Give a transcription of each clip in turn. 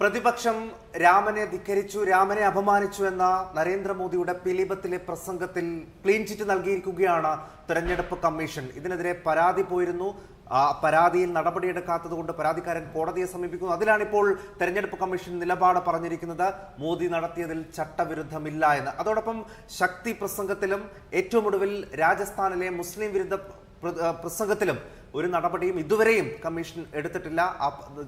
പ്രതിപക്ഷം രാമനെ ധിക്കരിച്ചു രാമനെ അപമാനിച്ചു എന്ന നരേന്ദ്രമോദിയുടെ പിലീപത്തിലെ പ്രസംഗത്തിൽ ക്ലീൻ ചിറ്റ് നൽകിയിരിക്കുകയാണ് തെരഞ്ഞെടുപ്പ് കമ്മീഷൻ. ഇതിനെതിരെ പരാതി പോയിരുന്നു. ആ പരാതിയിൽ നടപടിയെടുക്കാത്തതുകൊണ്ട് പരാതിക്കാരൻ കോടതിയെ സമീപിക്കുന്നു. അതിലാണിപ്പോൾ തെരഞ്ഞെടുപ്പ് കമ്മീഷൻ നിലപാട് പറഞ്ഞിരിക്കുന്നത്. മോദി നടത്തിയതിൽ ചട്ടവിരുദ്ധമില്ല എന്ന്. അതോടൊപ്പം ശക്തി പ്രസംഗത്തിലും ഏറ്റവും ഒടുവിൽ രാജസ്ഥാനിലെ മുസ്ലിം വിരുദ്ധ പ്രസംഗത്തിലും ഒരു നടപടിയും ഇതുവരെയും കമ്മീഷൻ എടുത്തിട്ടില്ല.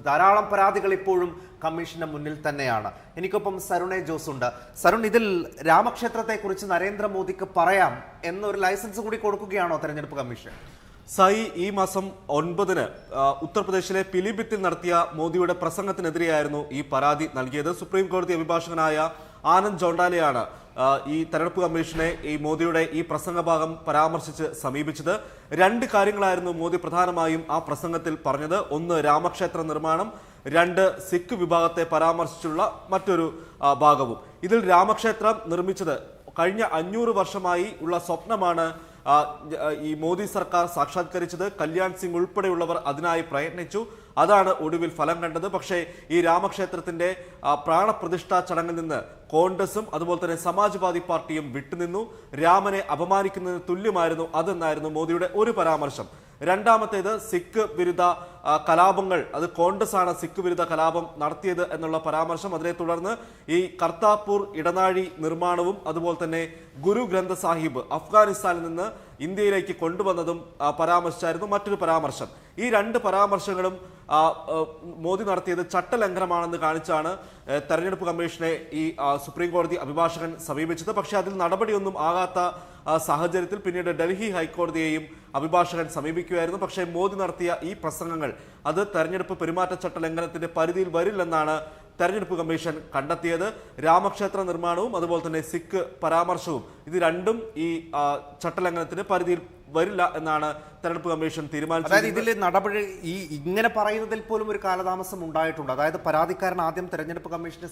ധാരാളം പരാതികൾ ഇപ്പോഴും കമ്മീഷന്റെ മുന്നിൽ തന്നെയാണ്. എനിക്കൊപ്പം സരുണെ ജോസ് ഉണ്ട്. സരുൺ ഇതിൽ രാമക്ഷേത്രത്തെ കുറിച്ച് നരേന്ദ്രമോദിക്ക് പറയാം എന്നൊരു ലൈസൻസ് കൂടി കൊടുക്കുകയാണോ തെരഞ്ഞെടുപ്പ് കമ്മീഷൻ? സായി ഈ മാസം ഒൻപതിന് ഉത്തർപ്രദേശിലെ പിലിബിത്തിൽ നടത്തിയ മോദിയുടെ പ്രസംഗത്തിനെതിരെയായിരുന്നു ഈ പരാതി നൽകിയത്. സുപ്രീം കോടതി അഭിഭാഷകനായ ആനന്ദ് ജോണ്ടാലെയാണ് ഈ തെരഞ്ഞെടുപ്പ് കമ്മീഷനെ ഈ മോദിയുടെ ഈ പ്രസംഗഭാഗം പരാമർശിച്ച് സമീപിച്ചത്. രണ്ട് കാര്യങ്ങളായിരുന്നു മോദി പ്രധാനമായും ആ പ്രസംഗത്തിൽ പറഞ്ഞത്. ഒന്ന് രാമക്ഷേത്ര നിർമ്മാണം രണ്ട് സിഖ് വിഭാഗത്തെ പരാമർശിച്ചുള്ള മറ്റൊരു ഭാഗവും. ഇതിൽ രാമക്ഷേത്രം നിർമ്മിച്ചത് കഴിഞ്ഞ അഞ്ഞൂറ് വർഷമായി ഉള്ള സ്വപ്നമാണ് ഈ മോദി സർക്കാർ സാക്ഷാത്കരിച്ചത് കല്യാൺ സിംഗ് ഉൾപ്പെടെയുള്ളവർ അതിനായി പ്രയത്നിച്ചു. അതാണ് ഒടുവിൽ ഫലം കണ്ടത്. പക്ഷേ ഈ രാമക്ഷേത്രത്തിന്റെ പ്രാണപ്രതിഷ്ഠാ ചടങ്ങിൽ നിന്ന് കോൺഗ്രസും അതുപോലെ തന്നെ സമാജ്വാദി പാർട്ടിയും വിട്ടുനിന്നു. രാമനെ അപമാനിക്കുന്നതിന് തുല്യമായിരുന്നു അതെന്നായിരുന്നു മോദിയുടെ ഒരു പരാമർശം. രണ്ടാമത്തേത് സിഖ് വിരുദ്ധ കലാപങ്ങൾ അത് കോൺഗ്രസ് ആണ് സിഖ് വിരുദ്ധ കലാപം നടത്തിയത് എന്നുള്ള പരാമർശം അതിനെ തുടർന്ന് ഈ കർത്താപൂർ ഇടനാഴി നിർമ്മാണവും അതുപോലെ തന്നെ ഗുരു ഗ്രന്ഥ സാഹിബ് അഫ്ഗാനിസ്ഥാനിൽ നിന്ന് ഇന്ത്യയിലേക്ക് കൊണ്ടുവന്നതും പരാമർശിച്ചായിരുന്നു മറ്റൊരു പരാമർശം. ഈ രണ്ട് പരാമർശങ്ങളും മോദി നടത്തിയത് ചട്ടലംഘനമാണെന്ന് കാണിച്ചാണ് തെരഞ്ഞെടുപ്പ് കമ്മീഷനെ ഈ സുപ്രീം കോടതി അഭിഭാഷകൻ സമീപിച്ചത്. പക്ഷേ അതിൽ നടപടിയൊന്നും ആകാത്ത സാഹചര്യത്തിൽ പിന്നീട് ഡൽഹി ഹൈക്കോടതിയെയും അഭിഭാഷകൻ സമീപിക്കുകയായിരുന്നു. പക്ഷേ മോദി നടത്തിയ ഈ പ്രസംഗങ്ങൾ അത് തെരഞ്ഞെടുപ്പ് പെരുമാറ്റച്ചട്ട ലംഘനത്തിന്റെ പരിധിയിൽ വരില്ലെന്നാണ് തെരഞ്ഞെടുപ്പ് കമ്മീഷൻ കണ്ടെത്തിയത്. രാമക്ഷേത്ര നിർമ്മാണവും അതുപോലെ തന്നെ സിഖ് പരാമർശവും ഇത് രണ്ടും ഈ ചട്ടലംഘനത്തിന്റെ പരിധിയിൽ വരില്ല എന്നാണ് തെരഞ്ഞെടുപ്പ് കമ്മീഷൻ തീരുമാനിച്ചത്. അതായത് ഇതിൽ നടപടി ഈ ഇങ്ങനെ പറയുന്നതിൽ പോലും ഒരു കാലതാമസം ഉണ്ടായിട്ടുണ്ട്. അതായത് പരാതിക്കാരൻ ആദ്യം തെരഞ്ഞെടുപ്പ് കമ്മീഷനെ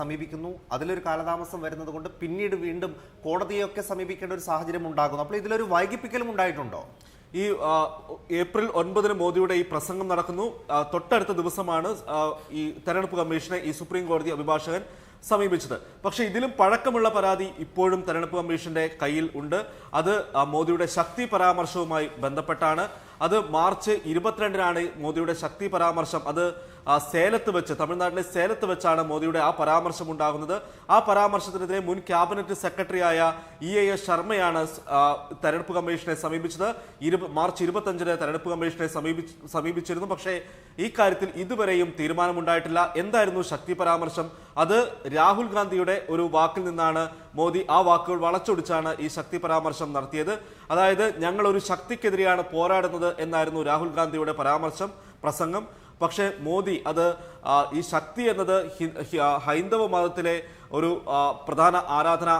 സമീപിക്കുന്നു. അതിലൊരു കാലതാമസം വരുന്നത് കൊണ്ട് പിന്നീട് വീണ്ടും കോടതിയൊക്കെ സമീപിക്കേണ്ട ഒരു സാഹചര്യം ഉണ്ടാകുന്നു. അപ്പോൾ ഇതിലൊരു വൈകിപ്പിക്കലും ഉണ്ടായിട്ടുണ്ടോ? ഈ ഏപ്രിൽ ഒൻപതിന് മോദിയുടെ ഈ പ്രസംഗം നടക്കുന്നു. തൊട്ടടുത്ത ദിവസമാണ് ഈ തെരഞ്ഞെടുപ്പ് കമ്മീഷനെ ഈ സുപ്രീം കോടതി അഭിഭാഷകൻ സമീപിച്ചത്. പക്ഷെ ഇതിലും പഴക്കമുള്ള പരാതി ഇപ്പോഴും തെരഞ്ഞെടുപ്പ് കമ്മീഷന്റെ കയ്യിൽ ഉണ്ട്. അത് മോദിയുടെ ശക്തി പരാമർശവുമായി ബന്ധപ്പെട്ടാണ്. അത് മാർച്ച് ഇരുപത്തിരണ്ടിനാണ് മോദിയുടെ ശക്തി പരാമർശം. അത് സേലത്ത് വെച്ച് തമിഴ്നാട്ടിലെ സേലത്ത് വെച്ചാണ് മോദിയുടെ ആ പരാമർശം ഉണ്ടാകുന്നത് ആ പരാമർശത്തിനെതിരെ മുൻ ക്യാബിനറ്റ് സെക്രട്ടറിയായ ഇ എ എസ് ശർമ്മയാണ് തെരഞ്ഞെടുപ്പ് കമ്മീഷനെ സമീപിച്ചത്. ഇരു- മാർച്ച് ഇരുപത്തഞ്ചിന് തെരഞ്ഞെടുപ്പ് കമ്മീഷനെ സമീപിച്ച് സമീപിച്ചിരുന്നു. പക്ഷേ ഈ കാര്യത്തിൽ ഇതുവരെയും തീരുമാനമുണ്ടായിട്ടില്ല. എന്തായിരുന്നു ശക്തി പരാമർശം? അത് രാഹുൽ ഗാന്ധിയുടെ ഒരു വാക്കിൽ നിന്നാണ് മോദി ആ വാക്കുകൾ വളച്ചൊടിച്ചാണ് ഈ ശക്തി പരാമർശം നടത്തിയത്. അതായത് ഞങ്ങൾ ഒരു ശക്തിക്കെതിരെയാണ് പോരാടുന്നത് എന്നായിരുന്നു രാഹുൽ ഗാന്ധിയുടെ പരാമർശം പ്രസംഗം. പക്ഷേ മോദി അത് ഈ ശക്തി എന്നത് ഹൈന്ദവ മതത്തിലെ ഒരു പ്രധാന ആരാധന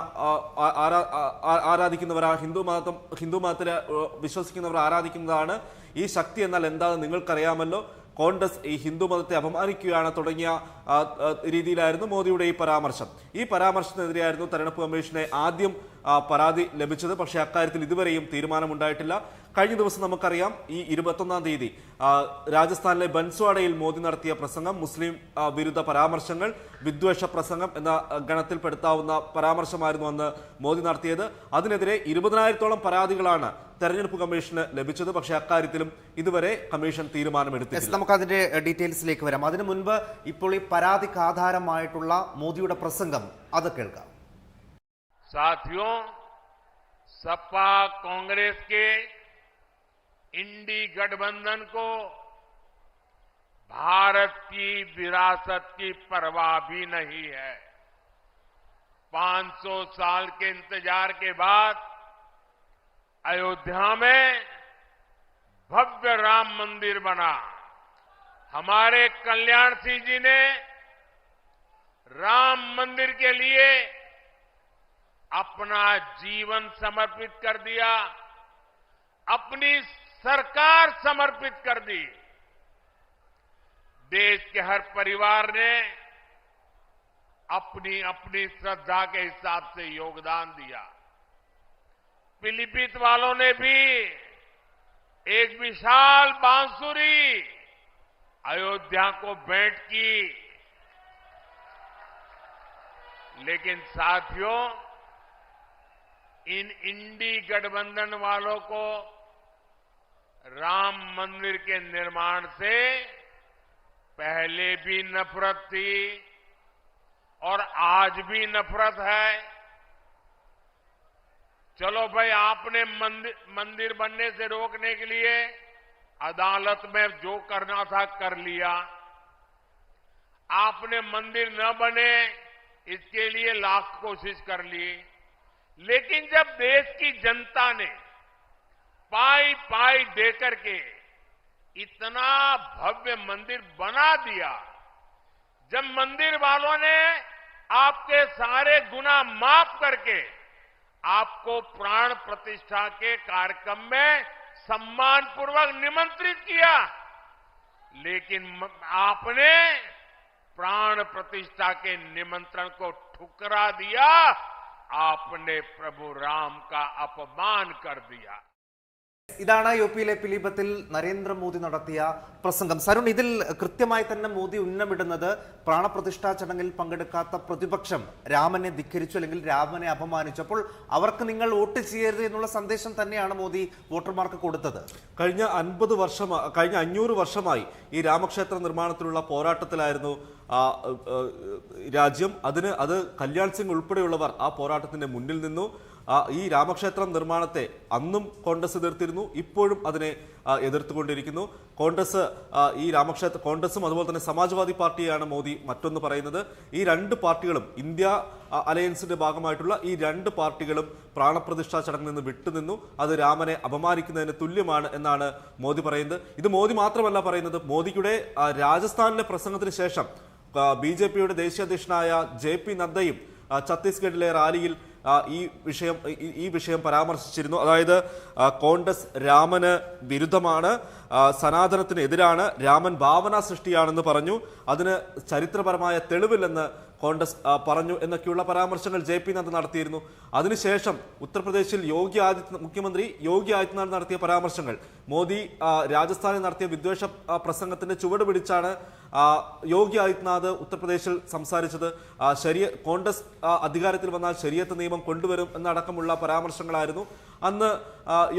ആരാധിക്കുന്നവരാ ഹിന്ദു മതം ഹിന്ദു മതത്തിലെ ഏ, വിശ്വസിക്കുന്നവർ ആരാധിക്കുന്നതാണ് ഈ ശക്തി എന്നാൽ എന്താണെന്ന് നിങ്ങൾക്കറിയാമല്ലോ. കോൺഗ്രസ് ഈ ഹിന്ദു മതത്തെ അപമാനിക്കുകയാണ് തുടങ്ങിയ രീതിയിലായിരുന്നു മോദിയുടെ ഈ പരാമർശം. ഈ പരാമർശത്തിനെതിരെയായിരുന്നു തെരഞ്ഞെടുപ്പ് കമ്മീഷനെ ആദ്യം പരാതി ലഭിച്ചത്. പക്ഷേ അക്കാര്യത്തിൽ ഇതുവരെയും തീരുമാനമുണ്ടായിട്ടില്ല. കഴിഞ്ഞ ദിവസം നമുക്കറിയാം ഈ ഇരുപത്തൊന്നാം തീയതി രാജസ്ഥാനിലെ ബൻസ്വാഡയിൽ മോദി നടത്തിയ പ്രസംഗം മുസ്ലിം വിരുദ്ധ പരാമർശങ്ങൾ വിദ്വേഷ പ്രസംഗം എന്ന ഗണത്തിൽപ്പെടുത്താവുന്ന പരാമർശമായിരുന്നു അന്ന് മോദി നടത്തിയത്. അതിനെതിരെ ഇരുപതിനായിരത്തോളം പരാതികളാണ് തെരഞ്ഞെടുപ്പ് കമ്മീഷന് ലഭിച്ചത് പക്ഷേ അക്കാര്യത്തിലും ഇതുവരെ കമ്മീഷൻ തീരുമാനമെടുത്തിട്ടില്ല യെസ് നമുക്ക് അതിന്റെ ഡീറ്റെയിൽസിലേക്ക് വരാം അതിനു മുൻപ് ഇപ്പോൾ ഈ പരാതിക്ക് ആധാരമായിട്ടുള്ള മോദിയുടെ പ്രസംഗം അത് കേൾക്കാം साथियों सपा कांग्रेस के इंडी गठबंधन को भारत की विरासत की परवाह भी नहीं है 500 साल के इंतजार के बाद अयोध्या में भव्य राम मंदिर बना। हमारे कल्याण सिंह जी ने राम मंदिर के लिए अपना जीवन समर्पित कर दिया, अपनी सरकार समर्पित कर दी। देश के हर परिवार ने अपनी अपनी श्रद्धा के हिसाब से योगदान दिया। पीलीभीत वालों ने भी एक विशाल बांसुरी अयोध्या को भेंट की। लेकिन साथियों, इन इंडी गठबंधन वालों को राम मंदिर के निर्माण से पहले भी नफरत थी और आज भी नफरत है। चलो भाई, आपने मंदिर मंदिर बनने से रोकने के लिए अदालत में जो करना था कर लिया। आपने मंदिर न बने, इसके लिए लाख कोशिश कर ली। लेकिन जब देश की जनता ने पाई पाई देकर के इतना भव्य मंदिर बना दिया, जब मंदिर वालों ने आपके सारे गुना माफ़ करके आपको प्राण प्रतिष्ठा के कार्यक्रम में सम्मानपूर्वक निमंत्रित किया। लेकिन आपने प्राण प्रतिष्ठा के निमंत्रण को ठुकरा दिया। आपने प्रभु राम का अपमान कर दिया। ഇതാണ് യു പിയിലെ പിലീപത്തിൽ നരേന്ദ്രമോദി നടത്തിയ പ്രസംഗം. സരുൺ ഇതിൽ കൃത്യമായി തന്നെ മോദി ഉന്നമിടുന്നത് പ്രാണപ്രതിഷ്ഠാ ചടങ്ങിൽ പങ്കെടുക്കാത്ത പ്രതിപക്ഷം രാമനെ ധിക്കരിച്ചു അല്ലെങ്കിൽ രാമനെ അപമാനിച്ചു. അപ്പോൾ അവർക്ക് നിങ്ങൾ വോട്ട് ചെയ്യരുത് എന്നുള്ള സന്ദേശം തന്നെയാണ് മോദി വോട്ടർമാർക്ക് കൊടുത്തത്. കഴിഞ്ഞ അൻപത് വർഷം കഴിഞ്ഞ അഞ്ഞൂറ് വർഷമായി ഈ രാമക്ഷേത്ര നിർമ്മാണത്തിലുള്ള പോരാട്ടത്തിലായിരുന്നു ആ, രാജ്യം. അതിന് അത് കല്യാൺ സിംഗ് ഉൾപ്പെടെയുള്ളവർ ആ പോരാട്ടത്തിന്റെ മുന്നിൽ നിന്നു. ഈ രാമക്ഷേത്രം നിർമ്മാണത്തെ അന്നും കോൺഗ്രസ് എതിർത്തിരുന്നു ഇപ്പോഴും അതിനെ എതിർത്തുകൊണ്ടിരിക്കുന്നു. കോൺഗ്രസ് ഈ രാമക്ഷേത്ര കോൺഗ്രസും അതുപോലെ തന്നെ സമാജ്വാദി പാർട്ടിയാണ് മോദി മറ്റൊന്ന് പറയുന്നത്. ഈ രണ്ട് പാർട്ടികളും ഇന്ത്യ അലയൻസിന്റെ ഭാഗമായിട്ടുള്ള ഈ രണ്ട് പാർട്ടികളും പ്രാണപ്രതിഷ്ഠാ ചടങ്ങിൽ നിന്ന് വിട്ടുനിന്നു. അത് രാമനെ അപമാനിക്കുന്നതിന് തുല്യമാണ് എന്നാണ് മോദി പറയുന്നത്. ഇത് മോദി മാത്രമല്ല പറയുന്നത്. മോദിയുടെ രാജസ്ഥാനിലെ പ്രസംഗത്തിന് ശേഷം ബി ജെ പിയുടെ ദേശീയ അധ്യക്ഷനായ ജെ പി നദ്ദയും ഛത്തീസ്ഗഡിലെ റാലിയിൽ ഈ വിഷയം ഈ- വിഷയം പരാമർശിച്ചിരുന്നു. അതായത് കോൺഗ്രസ് രാമന് വിരുദ്ധമാണ് സനാതനത്തിനെതിരാണ് രാമൻ ഭാവന സൃഷ്ടിയാണെന്ന് പറഞ്ഞു. അതിന് ചരിത്രപരമായ തെളിവില്ലെന്ന് കോൺഗ്രസ് പറഞ്ഞു എന്നൊക്കെയുള്ള പരാമർശങ്ങൾ ജെ പി നദ്ദ നടത്തിയിരുന്നു. അതിനുശേഷം ഉത്തർപ്രദേശിൽ യോഗി ആദിത്യ മുഖ്യമന്ത്രി യോഗി ആദിത്യനാഥ് നടത്തിയ പരാമർശങ്ങൾ. മോദി രാജസ്ഥാനിൽ നടത്തിയ വിദ്വേഷ പ്രസംഗത്തിന്റെ ചുവട് പിടിച്ചാണ് യോഗി ആദിത്യനാഥ് ഉത്തർപ്രദേശിൽ സംസാരിച്ചത്. ശരിയ കോൺഗ്രസ് അധികാരത്തിൽ വന്നാൽ ശരിയത്ത് നിയമം കൊണ്ടുവരും എന്നടക്കമുള്ള പരാമർശങ്ങളായിരുന്നു അന്ന്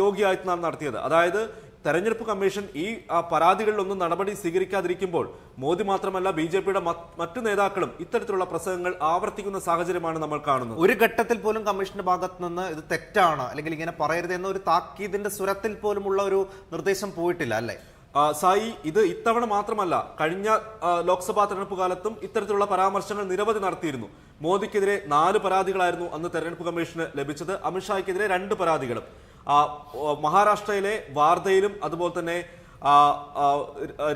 യോഗി ആദിത്യനാഥ് നടത്തിയത്. അതായത് തെരഞ്ഞെടുപ്പ് കമ്മീഷൻ ഈ പരാതികളിലൊന്നും നടപടി സ്വീകരിക്കാതിരിക്കുമ്പോൾ മോദി മാത്രമല്ല ബി ജെ പിയുടെ മറ്റു നേതാക്കളും ഇത്തരത്തിലുള്ള പ്രസംഗങ്ങൾ ആവർത്തിക്കുന്ന സാഹചര്യമാണ് നമ്മൾ കാണുന്നത്. ഒരു ഘട്ടത്തിൽ പോലും കമ്മീഷന്റെ ഭാഗത്ത് നിന്ന് ഇത് തെറ്റാണ് അല്ലെങ്കിൽ ഇങ്ങനെ പറയരുത് എന്ന ഒരു താക്കീതിന്റെ സ്വരത്തിൽ പോലുമുള്ള ഒരു നിർദ്ദേശം പോയിട്ടില്ല അല്ലേ? സായി ഇത് ഇത്തവണ മാത്രമല്ല കഴിഞ്ഞ ലോക്സഭാ തെരഞ്ഞെടുപ്പ് കാലത്തും ഇത്തരത്തിലുള്ള പരാമർശങ്ങൾ നിരവധി നടത്തിയിരുന്നു. മോദിക്കെതിരെ നാല് പരാതികളായിരുന്നു അന്ന് തെരഞ്ഞെടുപ്പ് കമ്മീഷന് ലഭിച്ചത്. അമിത്ഷായ്ക്കെതിരെ രണ്ട് പരാതികളും. മഹാരാഷ്ട്രയിലെ വാർധയിലും അതുപോലെ തന്നെ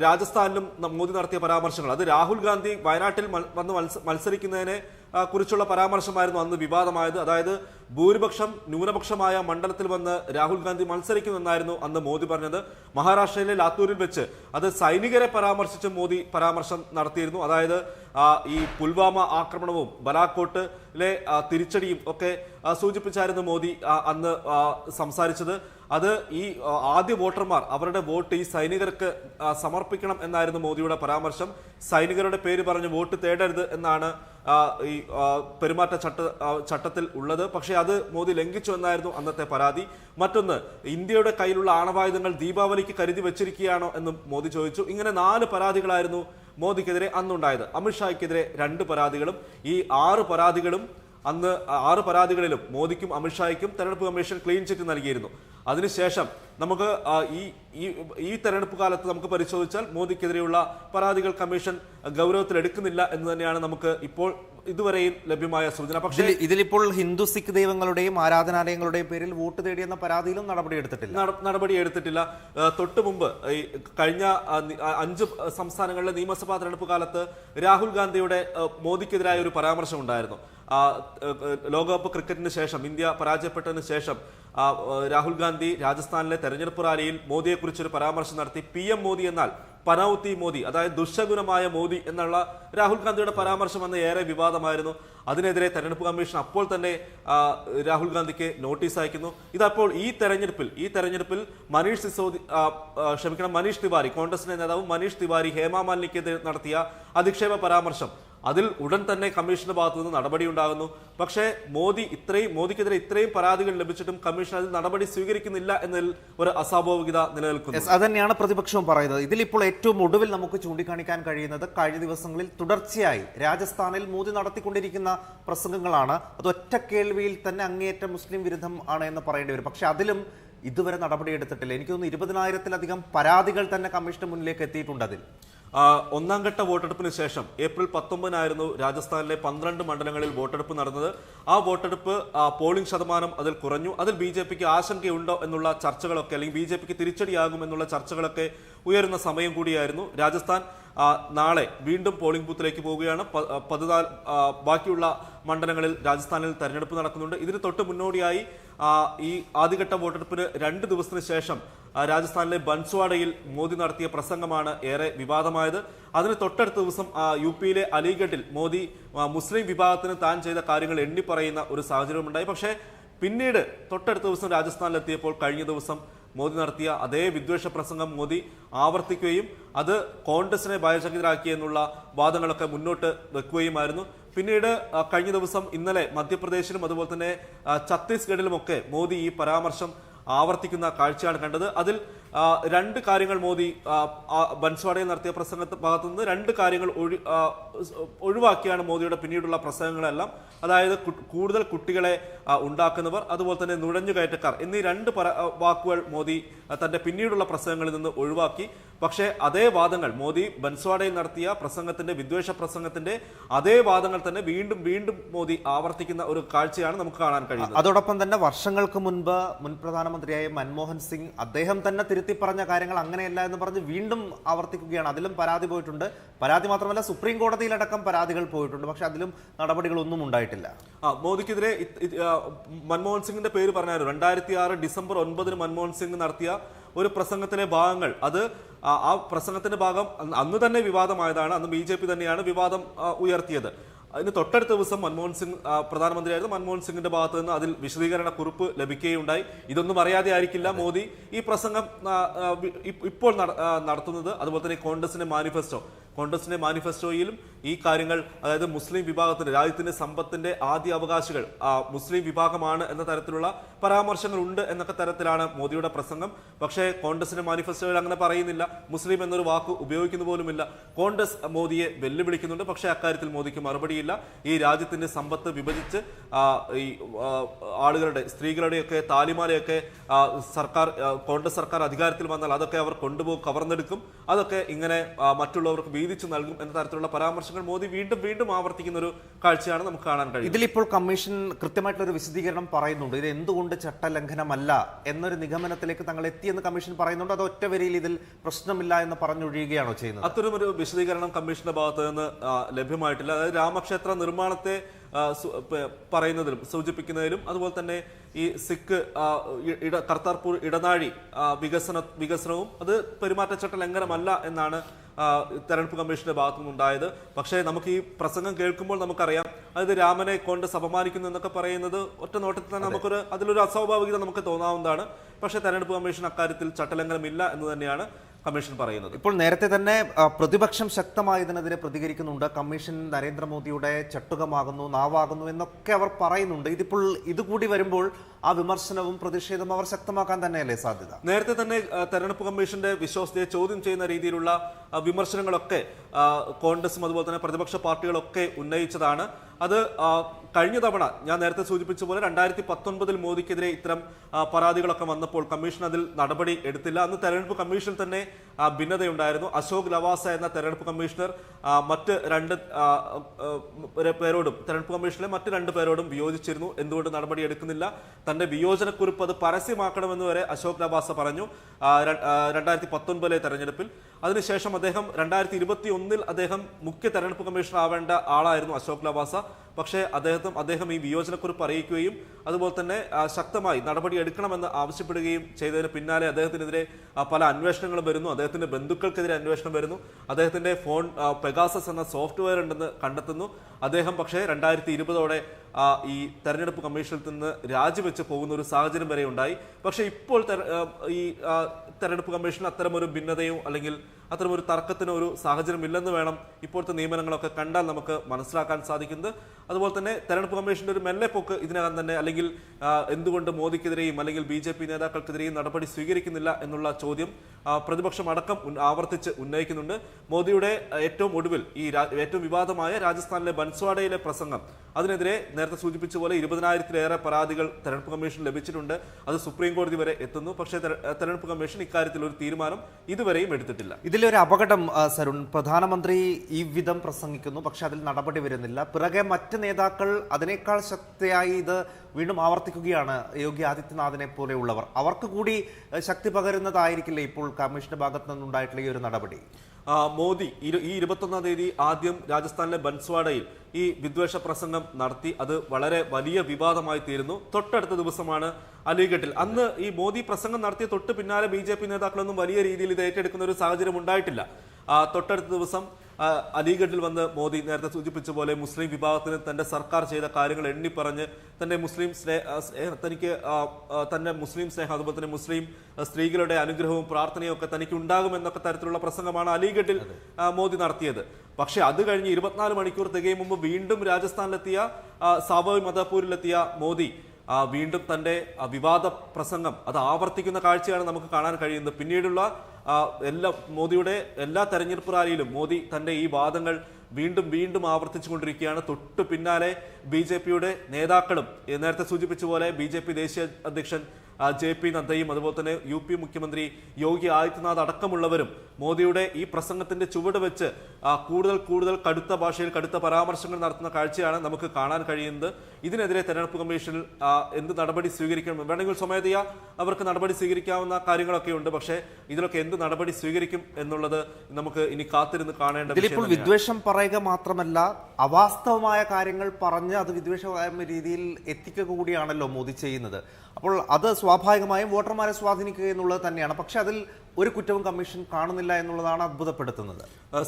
രാജസ്ഥാനിലും മോദി നടത്തിയ പരാമർശങ്ങൾ. അത് രാഹുൽ ഗാന്ധി വയനാട്ടിൽ വന്ന് മത്സ- മത്സരിക്കുന്നതിനെ കുറിച്ചുള്ള പരാമർശമായിരുന്നു അന്ന് വിവാദമായത്. അതായത് ഭൂരിപക്ഷം ന്യൂനപക്ഷമായ മണ്ഡലത്തിൽ വന്ന് രാഹുൽ ഗാന്ധി മത്സരിക്കുമെന്നായിരുന്നു അന്ന് മോദി പറഞ്ഞത്. മഹാരാഷ്ട്രയിലെ ലാത്തൂരിൽ വെച്ച് അത് സൈനികരെ പരാമർശിച്ച് മോദി പരാമർശം നടത്തിയിരുന്നു. അതായത് ഈ പുൽവാമ ആക്രമണവും ബലാക്കോട്ടിലെ തിരിച്ചടിയും ഒക്കെ സൂചിപ്പിച്ചായിരുന്നു മോദി അന്ന് സംസാരിച്ചത്. അത് ഈ ആദ്യ വോട്ടർമാർ അവരുടെ വോട്ട് ഈ സൈനികർക്ക് സമർപ്പിക്കണം എന്നായിരുന്നു മോദിയുടെ പരാമർശം. സൈനികരുടെ പേര് പറഞ്ഞ് വോട്ട് തേടരുത് എന്നാണ് ഈ പെരുമാറ്റ ചട്ട ചട്ടത്തിൽ ഉള്ളത്. പക്ഷേ അത് മോദി ലംഘിച്ചു എന്നായിരുന്നു അന്നത്തെ പരാതി. മറ്റൊന്ന് ഇന്ത്യയുടെ കയ്യിലുള്ള ആണവായുധങ്ങൾ ദീപാവലിക്ക് കരുതി വെച്ചിരിക്കുകയാണോ എന്നും മോദി ചോദിച്ചു. ഇങ്ങനെ നാല് പരാതികളായിരുന്നു മോദിക്കെതിരെ അന്നുണ്ടായത്. അമിത്ഷായ്ക്കെതിരെ രണ്ട് പരാതികളും ഈ ആറ് പരാതികളും അന്ന് ആറ് പരാതികളിലും മോദിക്കും അമിത്ഷായ്ക്കും തെരഞ്ഞെടുപ്പ് കമ്മീഷൻ ക്ലീൻ ചിറ്റ് നൽകിയിരുന്നു. അതിനുശേഷം നമുക്ക് ഈ ഈ ഈ തെരഞ്ഞെടുപ്പ് കാലത്ത് നമുക്ക് പരിശോധിച്ചാൽ മോദിക്കെതിരെയുള്ള പരാതികൾ കമ്മീഷൻ ഗൗരവത്തിൽ എടുക്കുന്നില്ല എന്ന് തന്നെയാണ് നമുക്ക് ഇപ്പോൾ ഇതുവരെയും ലഭ്യമായ സൂചന. പക്ഷേ ഇതിലിപ്പോൾ ഹിന്ദു സിഖ് ദൈവങ്ങളുടെയും ആരാധനാലയങ്ങളുടെയും പേരിൽ വോട്ട് തേടിയെന്ന പരാതിയിലും നടപടി എടുത്തിട്ടില്ല. നട- നടപടി എടുത്തിട്ടില്ല. തൊട്ടു മുമ്പ് ഈ കഴിഞ്ഞ അഞ്ച് സംസ്ഥാനങ്ങളിലെ നിയമസഭാ തെരഞ്ഞെടുപ്പ് കാലത്ത് രാഹുൽ ഗാന്ധിയുടെ മോദിക്കെതിരായ ഒരു പരാമർശം ഉണ്ടായിരുന്നു ലോകകപ്പ് ക്രിക്കറ്റിന് ശേഷം ഇന്ത്യ പരാജയപ്പെട്ടതിന് ശേഷം രാഹുൽ ഗാന്ധി രാജസ്ഥാനിലെ തെരഞ്ഞെടുപ്പ് റാലിയിൽ മോദിയെക്കുറിച്ചൊരു പരാമർശം നടത്തി. പി എം മോദി എന്നാൽ പനൌത്തി മോദി അതായത് ദുശഗുണമായ മോദി എന്നുള്ള രാഹുൽ ഗാന്ധിയുടെ പരാമർശം വന്ന് ഏറെ വിവാദമായിരുന്നു. അതിനെതിരെ തെരഞ്ഞെടുപ്പ് കമ്മീഷൻ അപ്പോൾ തന്നെ രാഹുൽ ഗാന്ധിക്ക് നോട്ടീസ് അയക്കുന്നു. ഇതപ്പോൾ ഈ തെരഞ്ഞെടുപ്പിൽ ഈ തെരഞ്ഞെടുപ്പിൽ മനീഷ് സിസോദി ക്ഷമിക്കണം മനീഷ് തിവാരി കോൺഗ്രസിന്റെ നേതാവ് മനീഷ് തിവാരി ഹേമ മാലിനിക്കെതിരെ നടത്തിയ അധിക്ഷേപ പരാമർശം. അതിൽ ഉടൻ തന്നെ കമ്മീഷന്റെ ഭാഗത്തു നിന്ന് നടപടി ഉണ്ടാകുന്നു. പക്ഷേ മോദി ഇത്രയും മോദിക്കെതിരെ ഇത്രയും പരാതികൾ ലഭിച്ചിട്ടും കമ്മീഷൻ അതിൽ നടപടി സ്വീകരിക്കുന്നില്ല എന്നതിൽ ഒരു അസ്വാഭാവികത നിലനിൽക്കുന്നു. അതന്നെയാണ് പ്രതിപക്ഷവും പറയുന്നത്. ഇതിലിപ്പോൾ ഏറ്റവും ഒടുവിൽ നമുക്ക് ചൂണ്ടിക്കാണിക്കാൻ കഴിയുന്നത് കഴിഞ്ഞ ദിവസങ്ങളിൽ തുടർച്ചയായി രാജസ്ഥാനിൽ മോദി നടത്തിക്കൊണ്ടിരിക്കുന്ന പ്രസംഗങ്ങളാണ്. അത് ഒറ്റ കേൾവിയിൽ തന്നെ അങ്ങേയറ്റം മുസ്ലിം വിരുദ്ധം ആണ് എന്ന് പറയേണ്ടി വരും. പക്ഷെ അതിലും ഇതുവരെ നടപടിയെടുത്തിട്ടില്ല എനിക്ക് തോന്നുന്നു ഇരുപതിനായിരത്തിലധികം പരാതികൾ തന്നെ കമ്മീഷന് മുന്നിലേക്ക് എത്തിയിട്ടുണ്ട് അതിൽ. ഒന്നാം ഘട്ട വോട്ടെടുപ്പിന് ശേഷം ഏപ്രിൽ പത്തൊമ്പതിനായിരുന്നു രാജസ്ഥാനിലെ പന്ത്രണ്ട് മണ്ഡലങ്ങളിൽ വോട്ടെടുപ്പ് നടന്നത്. ആ വോട്ടെടുപ്പ് പോളിംഗ് ശതമാനം അതിൽ കുറഞ്ഞു. അതിൽ ബി ജെ പിക്ക് ആശങ്കയുണ്ടോ എന്നുള്ള ചർച്ചകളൊക്കെ അല്ലെങ്കിൽ ബി ജെ പിക്ക് തിരിച്ചടിയാകും എന്നുള്ള ചർച്ചകളൊക്കെ ഉയരുന്ന സമയം കൂടിയായിരുന്നു. രാജസ്ഥാൻ നാളെ വീണ്ടും പോളിംഗ് ബൂത്തിലേക്ക് പോവുകയാണ്. പതിനാല് ബാക്കിയുള്ള മണ്ഡലങ്ങളിൽ രാജസ്ഥാനിൽ തെരഞ്ഞെടുപ്പ് നടക്കുന്നുണ്ട്. ഇതിന് തൊട്ട് മുന്നോടിയായി ഈ ആദ്യഘട്ട വോട്ടെടുപ്പിന് രണ്ട് ദിവസത്തിന് ശേഷം രാജസ്ഥാനിലെ ബൻസ്വാഡയിൽ മോദി നടത്തിയ പ്രസംഗമാണ് ഏറെ വിവാദമായത്. അതിന് തൊട്ടടുത്ത ദിവസം യു പിയിലെ അലിഗഡിൽ മോദി മുസ്ലിം വിഭാഗത്തിന് താൻ ചെയ്ത കാര്യങ്ങൾ എണ്ണി പറയുന്ന ഒരു സാഹചര്യമുണ്ടായി. പക്ഷേ പിന്നീട് തൊട്ടടുത്ത ദിവസം രാജസ്ഥാനിലെത്തിയപ്പോൾ കഴിഞ്ഞ ദിവസം മോദി നടത്തിയ അതേ വിദ്വേഷ പ്രസംഗം മോദി ആവർത്തിക്കുകയും അത് കോൺഗ്രസിനെ ഭയചകിതരാക്കിയെന്നുള്ള വാദങ്ങളൊക്കെ മുന്നോട്ട് വെക്കുകയുമായിരുന്നു. പിന്നീട് കഴിഞ്ഞ ദിവസം ഇന്നലെ മധ്യപ്രദേശിലും അതുപോലെ തന്നെ ഛത്തീസ്ഗഡിലുമൊക്കെ മോദി ഈ പരാമർശം ആവർത്തിക്കുന്ന കാഴ്ചയാണ് കണ്ടത്. അതിൽ രണ്ട് കാര്യങ്ങൾ മോദി ബൻസ്വാഡയിൽ നടത്തിയ പ്രസംഗത്തെ ഭാഗത്തുനിന്ന് രണ്ട് കാര്യങ്ങൾ ഒഴി ഒഴിവാക്കിയാണ് മോദിയുടെ പിന്നീടുള്ള പ്രസംഗങ്ങളെല്ലാം. അതായത് കൂടുതൽ കുട്ടികളെ ഉണ്ടാക്കുന്നവർ അതുപോലെ തന്നെ നുഴഞ്ഞുകയറ്റക്കാർ എന്നീ രണ്ട് വാക്കുകൾ മോദി തന്റെ പിന്നീടുള്ള പ്രസംഗങ്ങളിൽ നിന്ന് ഒഴിവാക്കി. പക്ഷേ അതേ വാദങ്ങൾ മോദി ബൻസ്വാഡയിൽ നടത്തിയ പ്രസംഗത്തിന്റെ വിദ്വേഷ പ്രസംഗത്തിന്റെ അതേ വാദങ്ങൾ തന്നെ വീണ്ടും വീണ്ടും മോദി ആവർത്തിക്കുന്ന ഒരു കാഴ്ചയാണ് നമുക്ക് കാണാൻ കഴിയുന്നത്. അതോടൊപ്പം തന്നെ വർഷങ്ങൾക്ക് മുൻപ് മുൻ പ്രധാനമന്ത്രിയായ മൻമോഹൻ സിംഗ് അദ്ദേഹം തന്നെ പറഞ്ഞ കാര്യങ്ങൾ അങ്ങനെയല്ല എന്ന് പറഞ്ഞ് വീണ്ടും ആവർത്തിക്കുകയാണ്. അതിലും പരാതി പോയിട്ടുണ്ട്. പരാതി മാത്രമല്ല സുപ്രീം കോടതിയിലടക്കം പരാതികൾ പോയിട്ടുണ്ട്. പക്ഷെ അതിലും നടപടികളൊന്നും ഉണ്ടായിട്ടില്ല. മോദിക്കെതിരെ മൻമോഹൻ സിംഗിന്റെ പേര് പറഞ്ഞായിരുന്നു. രണ്ടായിരത്തി ആറ് ഡിസംബർ ഒൻപതിന് മൻമോഹൻ സിംഗ് നടത്തിയ ഒരു പ്രസംഗത്തിലെ ഭാഗങ്ങൾ. അത് ആ പ്രസംഗത്തിന്റെ ഭാഗം അന്ന് തന്നെ വിവാദമായതാണ്. അന്ന് ബി തന്നെയാണ് വിവാദം ഉയർത്തിയത്. അതിന് തൊട്ടടുത്ത ദിവസം മൻമോഹൻ സിംഗ് പ്രധാനമന്ത്രിയായിരുന്നു. മൻമോഹൻ സിംഗിന്റെ ഭാഗത്ത് നിന്ന് അതിൽ വിശദീകരണ കുറിപ്പ് ലഭിക്കുകയുണ്ടായി. ഇതൊന്നും അറിയാതെ ആയിരിക്കില്ല മോദി ഈ പ്രസംഗം ഇപ്പോൾ നടത്തുന്നത്. അതുപോലെ തന്നെ കോൺഗ്രസിന്റെ മാനിഫെസ്റ്റോ കോൺഗ്രസിന്റെ മാനിഫെസ്റ്റോയിലും ഈ കാര്യങ്ങൾ അതായത് മുസ്ലിം വിഭാഗത്തിന്റെ രാജ്യത്തിന്റെ സമ്പത്തിന്റെ ആദ്യ അവകാശികൾ മുസ്ലിം വിഭാഗമാണ് എന്ന തരത്തിലുള്ള പരാമർശങ്ങൾ ഉണ്ട് എന്നൊക്കെ തരത്തിലാണ് മോദിയുടെ പ്രസംഗം. പക്ഷേ കോൺഗ്രസിന്റെ മാനിഫെസ്റ്റോയിൽ അങ്ങനെ പറയുന്നില്ല. മുസ്ലിം എന്നൊരു വാക്ക് ഉപയോഗിക്കുന്ന പോലുമില്ല. കോൺഗ്രസ് മോദിയെ വെല്ലുവിളിക്കുന്നുണ്ട്. പക്ഷേ അക്കാര്യത്തിൽ മോദിക്ക് മറുപടിയില്ല. ഈ രാജ്യത്തിന്റെ സമ്പത്ത് വിഭജിച്ച് ഈ ആളുകളുടെ സ്ത്രീകളുടെയൊക്കെ താലിമാലയൊക്കെ സർക്കാർ കോൺഗ്രസ് സർക്കാർ അധികാരത്തിൽ വന്നാൽ അതൊക്കെ അവർ കൊണ്ടുപോകും കവർന്നെടുക്കും. അതൊക്കെ ഇങ്ങനെ മറ്റുള്ളവർക്ക് വീതിച്ചു നൽകും എന്ന തരത്തിലുള്ള പരാമർശങ്ങൾ മോദി വീണ്ടും വീണ്ടും ആവർത്തിക്കുന്ന ഒരു കാഴ്ചയാണ് നമുക്ക് കാണാൻ കഴിയുന്നത്. ഇതിലിപ്പോൾ കമ്മീഷൻ കൃത്യമായിട്ടുള്ള ഒരു വിശദീകരണം പറയുന്നുണ്ട്. ഇത് എന്തുകൊണ്ട് ചട്ടലംഘനമല്ല എന്നൊരു നിഗമനത്തിലേക്ക് തങ്ങൾ എത്തിയെന്ന് കമ്മീഷൻ പറയുന്നുണ്ട്. അത് ഒറ്റ വരിയിൽ ഇതിൽ പ്രശ്നമില്ല എന്ന് പറഞ്ഞൊഴിയുകയാണോ ചെയ്യുന്നത്? അത്തരമൊരു വിശദീകരണം കമ്മീഷന്റെ ഭാഗത്ത് നിന്ന് ലഭ്യമായിട്ടില്ല. അതായത് രാമക്ഷേത്ര നിർമ്മാണത്തെ പറയുന്നതിലും സൂചിപ്പിക്കുന്നതിലും അതുപോലെ തന്നെ ഈ സിഖ് ഇട കർത്താർപൂർ ഇടനാഴി വികസന വികസനവും അത് പെരുമാറ്റച്ചട്ട ലംഘനമല്ല എന്നാണ് തെരഞ്ഞെടുപ്പ് കമ്മീഷന്റെ ഭാഗത്തു നിന്നുണ്ടായത് പക്ഷേ നമുക്ക് ഈ പ്രസംഗം കേൾക്കുമ്പോൾ നമുക്കറിയാം അതായത് രാമനെ കൊണ്ട് അപമാനിക്കുന്നു എന്നൊക്കെ പറയുന്നത് ഒറ്റ നോട്ടത്തിൽ തന്നെ നമുക്കൊരു അതിലൊരു അസ്വാഭാവികത നമുക്ക് തോന്നാവുന്നതാണ്. പക്ഷേ തെരഞ്ഞെടുപ്പ് കമ്മീഷൻ അക്കാര്യത്തിൽ ചട്ടലംഘനമില്ല എന്ന് തന്നെയാണ്. കമ്മീഷൻ പറയുന്നത്. ഇപ്പോൾ നേരത്തെ തന്നെ പ്രതിപക്ഷം ശക്തമായതിനെതിരെ പ്രതികരിക്കുന്നുണ്ട്. കമ്മീഷൻ നരേന്ദ്രമോദിയുടെ ചട്ടുകമാകുന്നു നാവാകുന്നു എന്നൊക്കെ അവർ പറയുന്നുണ്ട്. ഇതിപ്പോൾ ഇതുകൂടി വരുമ്പോൾ ആ വിമർശനവും പ്രതിഷേധവും അവർ ശക്തമാക്കാൻ തന്നെയല്ലേ സാധ്യത? നേരത്തെ തന്നെ തെരഞ്ഞെടുപ്പ് കമ്മീഷന്റെ വിശ്വാസ്യതയെ ചോദ്യം ചെയ്യുന്ന രീതിയിലുള്ള വിമർശനങ്ങളൊക്കെ കോൺഗ്രസും അതുപോലെ തന്നെ പ്രതിപക്ഷ പാർട്ടികളൊക്കെ ഉന്നയിച്ചതാണ്. അത് കഴിഞ്ഞ തവണ ഞാൻ നേരത്തെ സൂചിപ്പിച്ച പോലെ രണ്ടായിരത്തി പത്തൊൻപതിൽ മോദിക്കെതിരെ ഇത്തരം പരാതികളൊക്കെ വന്നപ്പോൾ കമ്മീഷൻ അതിൽ നടപടി എടുത്തില്ല. അന്ന് തെരഞ്ഞെടുപ്പ് കമ്മീഷൻ തന്നെ ഭിന്നതയുണ്ടായിരുന്നു. അശോക് ലവാസ എന്ന തെരഞ്ഞെടുപ്പ് കമ്മീഷണർ മറ്റ് രണ്ട് പേരോടും തെരഞ്ഞെടുപ്പ് കമ്മീഷനിലെ മറ്റ് രണ്ട് പേരോടും വിയോജിച്ചിരുന്നു. എന്തുകൊണ്ട് നടപടി എടുക്കുന്നില്ല? തന്റെ വിയോജനക്കുറിപ്പ് അത് പരസ്യമാക്കണമെന്ന് വരെ അശോക് ലവാസ പറഞ്ഞു രണ്ടായിരത്തി പത്തൊൻപതിലെ തെരഞ്ഞെടുപ്പിൽ. അതിനുശേഷം അദ്ദേഹം രണ്ടായിരത്തി ഇരുപത്തി ഒന്നിൽ അദ്ദേഹം മുഖ്യ തെരഞ്ഞെടുപ്പ് കമ്മീഷണർ ആവേണ്ട ആളായിരുന്നു അശോക് ലവാസ. പക്ഷേ അദ്ദേഹത്തും അദ്ദേഹം ഈ വിയോജനക്കുറിപ്പ് അറിയിക്കുകയും അതുപോലെ തന്നെ ശക്തമായി നടപടി എടുക്കണമെന്ന് ആവശ്യപ്പെടുകയും ചെയ്തതിന് പിന്നാലെ അദ്ദേഹത്തിനെതിരെ പല അന്വേഷണങ്ങളും വരുന്നു. അദ്ദേഹത്തിന്റെ ബന്ധുക്കൾക്കെതിരെ അന്വേഷണം വരുന്നു. അദ്ദേഹത്തിന്റെ ഫോൺ പെഗാസസ് എന്ന സോഫ്റ്റ്വെയർ ഉണ്ടെന്ന് കണ്ടെത്തുന്നു. അദ്ദേഹം പക്ഷേ രണ്ടായിരത്തി ഇരുപതോടെ ഈ തെരഞ്ഞെടുപ്പ് കമ്മീഷനിൽ നിന്ന് രാജിവെച്ച് പോകുന്ന ഒരു സാഹചര്യം വരെ ഉണ്ടായി. പക്ഷേ ഇപ്പോൾ ഈ തെരഞ്ഞെടുപ്പ് കമ്മീഷൻ അത്തരമൊരു ഭിന്നതയോ അല്ലെങ്കിൽ അത്തരമൊരു തർക്കത്തിന് ഒരു സാഹചര്യം ഇല്ലെന്ന് വേണം ഇപ്പോഴത്തെ നിയമനങ്ങളൊക്കെ കണ്ടാൽ നമുക്ക് മനസ്സിലാക്കാൻ സാധിക്കുന്നത്. അതുപോലെ തന്നെ തെരഞ്ഞെടുപ്പ് കമ്മീഷന്റെ ഒരു മെല്ലെപ്പൊക്ക് ഇതിനകം തന്നെ അല്ലെങ്കിൽ എന്തുകൊണ്ട് മോദിക്കെതിരെയും അല്ലെങ്കിൽ ബി ജെ പി നേതാക്കൾക്കെതിരെയും നടപടി സ്വീകരിക്കുന്നില്ല എന്നുള്ള ചോദ്യം പ്രതിപക്ഷം അടക്കം ആവർത്തിച്ച് ഉന്നയിക്കുന്നുണ്ട്. മോദിയുടെ ഏറ്റവും ഒടുവിൽ ഈ ഏറ്റവും വിവാദമായ രാജസ്ഥാനിലെ ബൻസ്വാഡയിലെ പ്രസംഗം അതിനെതിരെ നേരത്തെ സൂചിപ്പിച്ച പോലെ ഇരുപതിനായിരത്തിലേറെ പരാതികൾ തെരഞ്ഞെടുപ്പ് കമ്മീഷൻ ലഭിച്ചിട്ടുണ്ട്. അത് സുപ്രീം കോടതി വരെ എത്തുന്നു. പക്ഷേ തെര- തെരഞ്ഞെടുപ്പ് കമ്മീഷൻ ഇക്കാര്യത്തിൽ ഒരു തീരുമാനം ഇതുവരെയും എടുത്തിട്ടില്ല. ഇതിലൊരു അപകടം സരുൺ. പ്രധാനമന്ത്രി ഈ വിധം പ്രസംഗിക്കുന്നു പക്ഷെ അതിൽ നടപടി വരുന്നില്ല. പിറകെ മറ്റ് നേതാക്കൾ അതിനേക്കാൾ ശക്തിയായി ഇത് വീണ്ടും ആവർത്തിക്കുകയാണ്. യോഗി ആദിത്യനാഥിനെ പോലെയുള്ളവർ. അവർക്ക് കൂടി ശക്തി പകരുന്നതായിരിക്കില്ലേ ഇപ്പോൾ കമ്മീഷന്റെ ഭാഗത്തു നിന്നുണ്ടായിട്ടുള്ള ഈ ഒരു നടപടി? മോദി ഈ ഇരുപത്തൊന്നാം തീയതി ആദ്യം രാജസ്ഥാനിലെ ബൻസ്വാഡയിൽ ഈ വിദ്വേഷ പ്രസംഗം നടത്തി. അത് വളരെ വലിയ വിവാദമായി തീരുന്നു. തൊട്ടടുത്ത ദിവസമാണ് അലിഗഡിൽ. അന്ന് ഈ മോദി പ്രസംഗം നടത്തിയ തൊട്ട് പിന്നാലെ ബി നേതാക്കളൊന്നും വലിയ രീതിയിൽ ഇത് ഏറ്റെടുക്കുന്ന ഒരു സാഹചര്യം ഉണ്ടായിട്ടില്ല. തൊട്ടടുത്ത ദിവസം അലിഗഡിൽ വന്ന് മോദി നേരത്തെ സൂചിപ്പിച്ച പോലെ മുസ്ലിം വിഭാഗത്തിന് തന്റെ സർക്കാർ ചെയ്ത കാര്യങ്ങൾ എണ്ണിപ്പറഞ്ഞ് തന്റെ മുസ്ലിം സ്നേ സ്നേഹ- തനിക്ക് തന്റെ മുസ്ലിം സ്നേഹം അതുപോലെ തന്നെ മുസ്ലിം സ്ത്രീകളുടെ അനുഗ്രഹവും പ്രാർത്ഥനയും ഒക്കെ തനിക്ക് ഉണ്ടാകുമെന്നൊക്കെ തരത്തിലുള്ള പ്രസംഗമാണ് അലിഗഡിൽ മോദി നടത്തിയത്. പക്ഷെ അത് കഴിഞ്ഞ് ഇരുപത്തിനാല് മണിക്കൂർ തികയും മുമ്പ് വീണ്ടും രാജസ്ഥാനിലെത്തിയ സാബോയ് മദപൂരിലെത്തിയ മോദി വീണ്ടും തന്റെ വിവാദ പ്രസംഗം അത് ആവർത്തിക്കുന്ന കാഴ്ചയാണ് നമുക്ക് കാണാൻ കഴിയുന്നത്. പിന്നീടുള്ള എല്ലാ മോദിയുടെ എല്ലാ തെരഞ്ഞെടുപ്പ് റാലിയിലും മോദി തന്റെ ഈ വാദങ്ങൾ വീണ്ടും വീണ്ടും ആവർത്തിച്ചു കൊണ്ടിരിക്കുകയാണ്. തൊട്ടു പിന്നാലെ ബി ജെ പിയുടെ നേതാക്കളും നേരത്തെ സൂചിപ്പിച്ച പോലെ ബി ജെ പി ദേശീയ അധ്യക്ഷൻ ജെ പി നദ്ദയും അതുപോലെ തന്നെ യു പി മുഖ്യമന്ത്രി യോഗി ആദിത്യനാഥ് അടക്കമുള്ളവരും മോദിയുടെ ഈ പ്രസംഗത്തിന്റെ ചുവട് വെച്ച് കൂടുതൽ കൂടുതൽ കടുത്ത ഭാഷയിൽ കടുത്ത പരാമർശങ്ങൾ നടത്തുന്ന കാഴ്ചയാണ് നമുക്ക് കാണാൻ കഴിയുന്നത്. ഇതിനെതിരെ തെരഞ്ഞെടുപ്പ് കമ്മീഷനിൽ എന്ത് നടപടി സ്വീകരിക്കണം? വേണമെങ്കിൽ സ്വമേധയാ അവർക്ക് നടപടി സ്വീകരിക്കാവുന്ന കാര്യങ്ങളൊക്കെ ഉണ്ട്. പക്ഷേ ഇതിലൊക്കെ എന്ത് നടപടി സ്വീകരിക്കും എന്നുള്ളത് നമുക്ക് ഇനി കാത്തിരുന്ന് കാണേണ്ടത് വിദ്വേഷം പറയാൻ പറയുക മാത്രമല്ല അവാസ്തവമായ കാര്യങ്ങൾ പറഞ്ഞ് അത് വിദ്വേഷമായ രീതിയിൽ എത്തിക്കുക കൂടിയാണല്ലോ മോദി ചെയ്യുന്നത്. അപ്പോൾ അത് സ്വാഭാവികമായും വോട്ടർമാരെ സ്വാധീനിക്കുക എന്നുള്ളത് തന്നെയാണ്. പക്ഷെ അതിൽ ഒരു കുറ്റവും കമ്മീഷൻ കാണുന്നില്ല എന്നുള്ളതാണ് അത്ഭുതപ്പെടുത്തുന്നത്.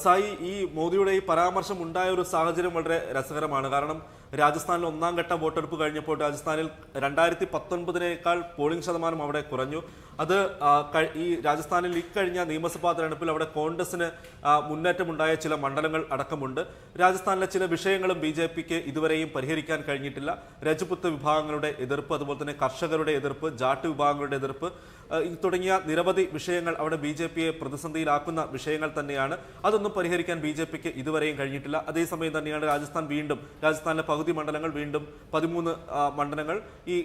സായി ഈ മോദിയുടെ ഈ പരാമർശം ഉണ്ടായ ഒരു സാഹചര്യം വളരെ രസകരമാണ്. കാരണം രാജസ്ഥാനിൽ ഒന്നാം ഘട്ടം വോട്ടെടുപ്പ് കഴിഞ്ഞപ്പോൾ രാജസ്ഥാനിൽ രണ്ടായിരത്തി പത്തൊൻപതിനേക്കാൾ പോളിംഗ് ശതമാനം അവിടെ കുറഞ്ഞു. അത് ഈ രാജസ്ഥാനിൽ ഇക്കഴിഞ്ഞ നിയമസഭാ തെരഞ്ഞെടുപ്പിൽ അവിടെ കോൺഗ്രസിന് മുന്നേറ്റമുണ്ടായ ചില മണ്ഡലങ്ങൾ അടക്കമുണ്ട്. രാജസ്ഥാനിലെ ചില വിഷയങ്ങളും ബി ജെ പിക്ക് ഇതുവരെയും പരിഹരിക്കാൻ കഴിഞ്ഞിട്ടില്ല. രജപുത്ത് വിഭാഗങ്ങളുടെ എതിർപ്പ് അതുപോലെ തന്നെ കർഷകരുടെ എതിർപ്പ് ജാട്ട് വിഭാഗങ്ങളുടെ എതിർപ്പ് തുടങ്ങിയ നിരവധി വിഷയങ്ങൾ അവിടെ ബി ജെ പിയെ പ്രതിസന്ധിയിലാക്കുന്ന വിഷയങ്ങൾ തന്നെയാണ്. അതൊന്നും പരിഹരിക്കാൻ ബി ജെ പിക്ക് ഇതുവരെയും കഴിഞ്ഞിട്ടില്ല. അതേസമയം തന്നെയാണ് രാജസ്ഥാൻ വീണ്ടും രാജസ്ഥാനിലെ പകുതി മണ്ഡലങ്ങൾ വീണ്ടും പതിമൂന്ന് മണ്ഡലങ്ങൾ ഈ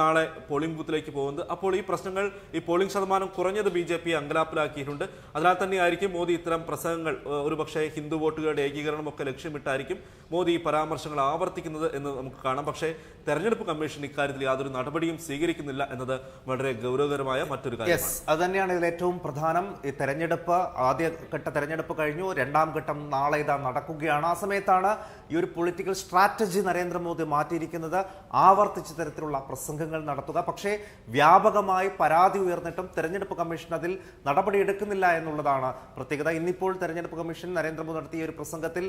നാളെ പോളിംഗ് ബൂത്തിലേക്ക് പോകുന്നത്. അപ്പോൾ ഈ പ്രശ്നങ്ങൾ ഈ പോളിംഗ് ശതമാനം കുറഞ്ഞത് ബി ജെ പി അങ്കലാപ്പിലാക്കിയിട്ടുണ്ട്. അതിനാൽ തന്നെയായിരിക്കും മോദി ഇത്തരം പ്രസംഗങ്ങൾ ഒരുപക്ഷെ ഹിന്ദു വോട്ടുകളുടെ ഏകീകരണമൊക്കെ ലക്ഷ്യമിട്ടായിരിക്കും മോദി ഈ പരാമർശങ്ങൾ ആവർത്തിക്കുന്നത് എന്ന് നമുക്ക് കാണാം. പക്ഷേ തെരഞ്ഞെടുപ്പ് കമ്മീഷൻ ഇക്കാര്യത്തിൽ യാതൊരു നടപടിയും സ്വീകരിക്കുന്നില്ല എന്നത് വളരെ ഗൗരവകരമായ മറ്റൊരു കാര്യം അത് തന്നെയാണ് ഇതിൽ ഏറ്റവും പ്രധാനം. ഈ തെരഞ്ഞെടുപ്പ് ആദ്യഘട്ട തെരഞ്ഞെടുപ്പ് കഴിഞ്ഞു രണ്ടാം ഘട്ടം നാളെ ഇതാ നടക്കുകയാണ്. ആ സമയത്താണ് ഈ ഒരു പൊളിറ്റിക്കൽ സ്ട്രാറ്റജി നരേന്ദ്രമോദി മാറ്റിയിരിക്കുന്നത് ആവർത്തിച്ച തരത്തിലുള്ള പ്രസംഗങ്ങൾ നടത്തുക. പക്ഷേ വ്യാപകമായി പരാതി ഉയർന്നിട്ടും തെരഞ്ഞെടുപ്പ് കമ്മീഷൻ അതിൽ നടപടിയെടുക്കുന്നില്ല എന്നുള്ളതാണ് പ്രത്യേകത. ഇന്നിപ്പോൾ തെരഞ്ഞെടുപ്പ് കമ്മീഷൻ നരേന്ദ്രമോദി നടത്തിയ ഒരു പ്രസംഗത്തിൽ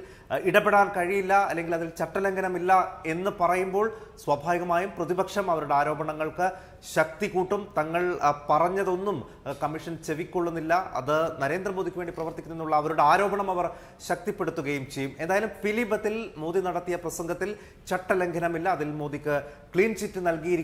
ഇടപെടാൻ കഴിയില്ല അല്ലെങ്കിൽ അതിൽ ചട്ടലംഘനമില്ല എന്ന് പറയുമ്പോൾ സ്വാഭാവികമായും പ്രതിപക്ഷം അവരുടെ ആരോപണങ്ങൾക്ക് ശക്തി കൂട്ടും തങ്ങൾ പറഞ്ഞതൊന്നും കമ്മീഷൻ ചെവിക്കൊള്ളുന്നില്ല. അത് നരേന്ദ്രമോദിക്ക് വേണ്ടി പ്രവർത്തിക്കുന്നുള്ള അവരുടെ ആരോപണം അവർ ശക്തിപ്പെടുത്തുകയും ചെയ്യും. എന്തായാലും ഫിലിബത്തിൽ മോദി നടത്തിയ പ്രസംഗത്തിൽ ചട്ടലംഘനമില്ല. അതിൽ മോദിക്ക് ക്ലീൻ ചിറ്റ് നൽകിയിരിക്കും